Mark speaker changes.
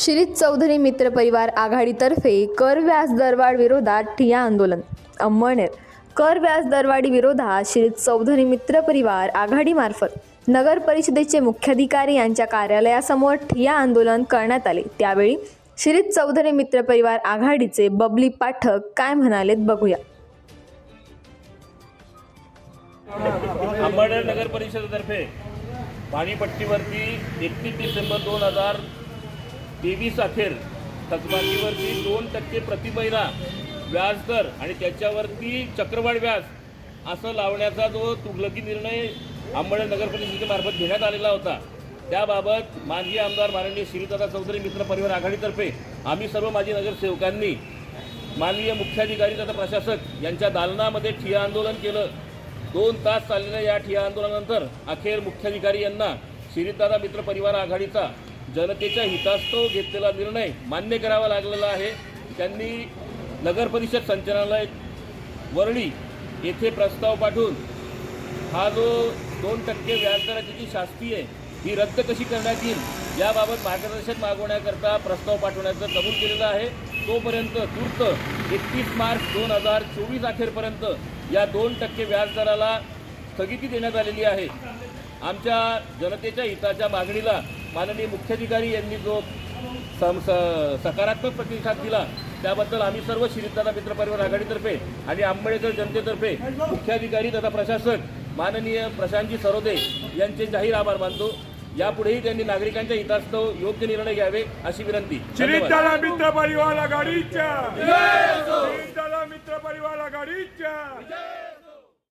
Speaker 1: शिरीष चौधरी मित्र परिवार आघाडीतर्फे कर व्याज दरवाढ विरोधात ठिया आंदोलन. अंमळनेर कर व्याज दरवाढी विरोधात श्री चौधरी मित्र परिवार आघाडीमार्फत नगर परिषदेचे मुख्याधिकारी यांच्या कार्यालयासमोर ठिया आंदोलन करण्यात आले. त्यावेळी शिरीष चौधरी मित्र परिवार आघाडीचे बबली पाठक काय म्हणालेत बघूया.
Speaker 2: अंबरनाथ नगर परिषदेतर्फे पाणीपट्टीवरती एकतीस डिसेंबर दोन हजार तेवीस अखेर थकबाकीवरती दोन टक्के प्रति महिना आणि त्याच्यावरती चक्रवाढ व्याज असं लावण्याचा जो तुगलकी निर्णय आंबळे नगर परिषदेमार्फत घेण्यात आलेला होता. त्याबाबत माजी आमदार माननीय श्रीदादा चौधरी मित्र परिवार आघाडीतर्फे आम्ही सर्व माजी नगरसेवकांनी माननीय मुख्याधिकारी तथा प्रशासक यांच्या दालनामध्ये ठिया आंदोलन केलं. दोन तास चाललेल्या या ठिया आंदोलनानंतर अखेर मुख्याधिकारी यांना श्रीदादा मित्र परिवार आघाडीचा जनतेच्या हितास्तव घेतलेला निर्णय मान्य करावा लागलेला आहे. त्यांनी नगर परिषद संचालनालय वरळी येथे प्रस्ताव पाठवून हा जो दोन टक्के व्याजदराची जी शास्ती आहे ही रद्द कशी करण्यात येईल याबाबत मार्गदर्शन मागवण्याकरता प्रस्ताव पाठवण्याचं कबूल केलेलं आहे. तोपर्यंत तूर्त एकतीस मार्च दोन हजार चोवीस अखेरपर्यंत या दोन टक्के व्याजदराला स्थगिती देण्यात आलेली आहे. आमच्या जनतेच्या हिताच्या मागणीला माननीय मुख्याधिकारी यांनी जो सम स- सकारात्मक प्रतिसाद दिला त्याबद्दल आम्ही सर्व श्रीदादा मित्र परिवार आघाडीतर्फे आणि आंबेडकर जनतेतर्फे मुख्याधिकारी तथा प्रशासक माननीय प्रशांतजी सरोदे यांचे जाहीर आभार मानतो. यापुढेही त्यांनी नागरिकांच्या हितास्तव योग्य निर्णय घ्यावे अशी विनंती. धन्यवाद.
Speaker 3: श्रीदाला मित्र परिवार आघाडीच्या. श्रीदाला मित्र परिवार आघाडीच्या